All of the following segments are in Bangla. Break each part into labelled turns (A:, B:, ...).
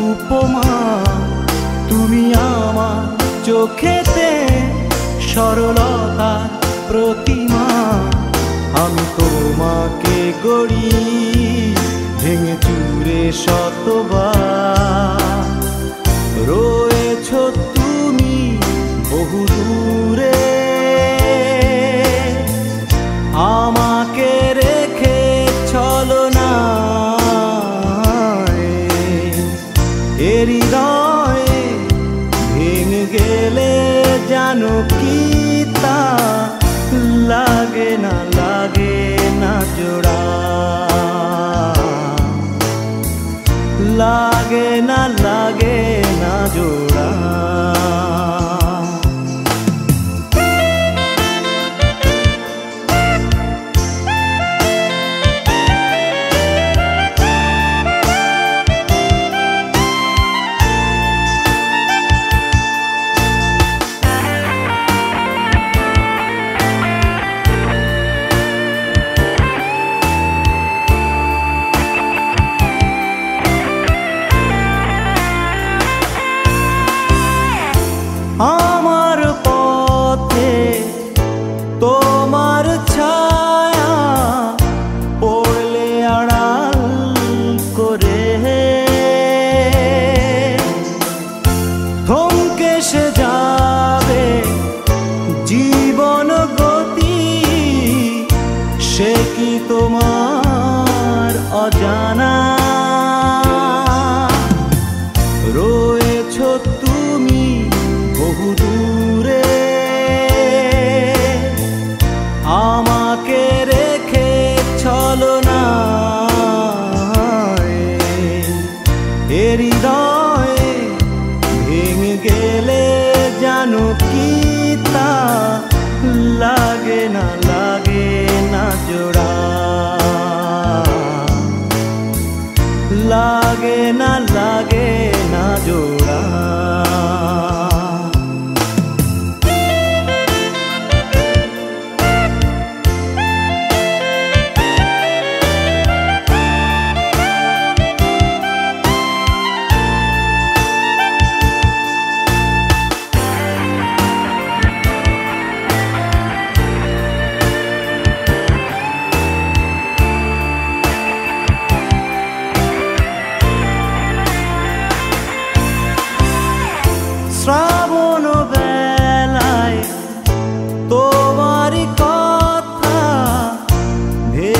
A: উপমা। তুমি আমার চোখেতে সরলতার প্রতিমা। আমি তোমাকে গড়ি ভেঙে চুরে শতবার। কি তা লাগে না লাগে না জোড়া। লাগে না লাগে না জোড়া।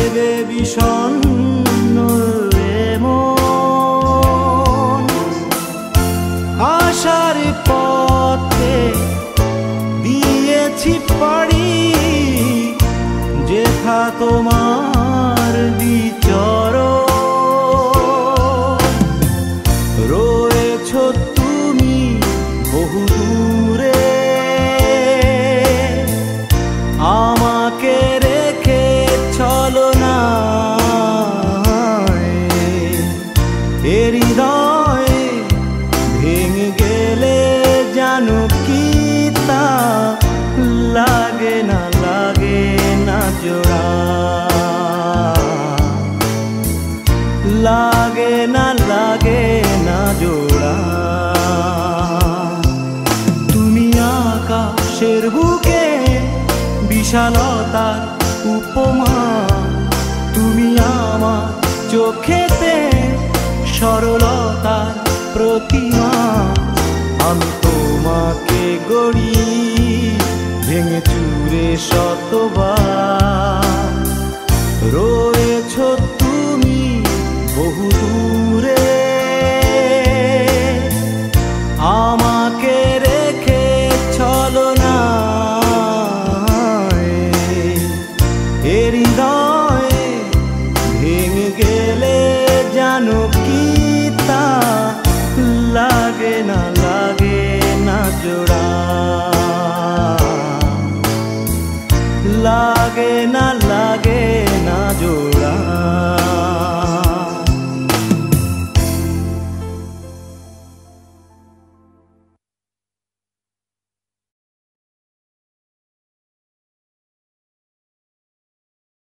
A: ভেবে বিষণ্ণ এ মন। আশার পথে দিয়েছি পাড়ি যেথা তোমার বিচর রয়েছ চোখেতে সরলতার প্রতিমা আমি তোমাকে গড়ি ভেঙে চুরে শতবার। রোজ llorar.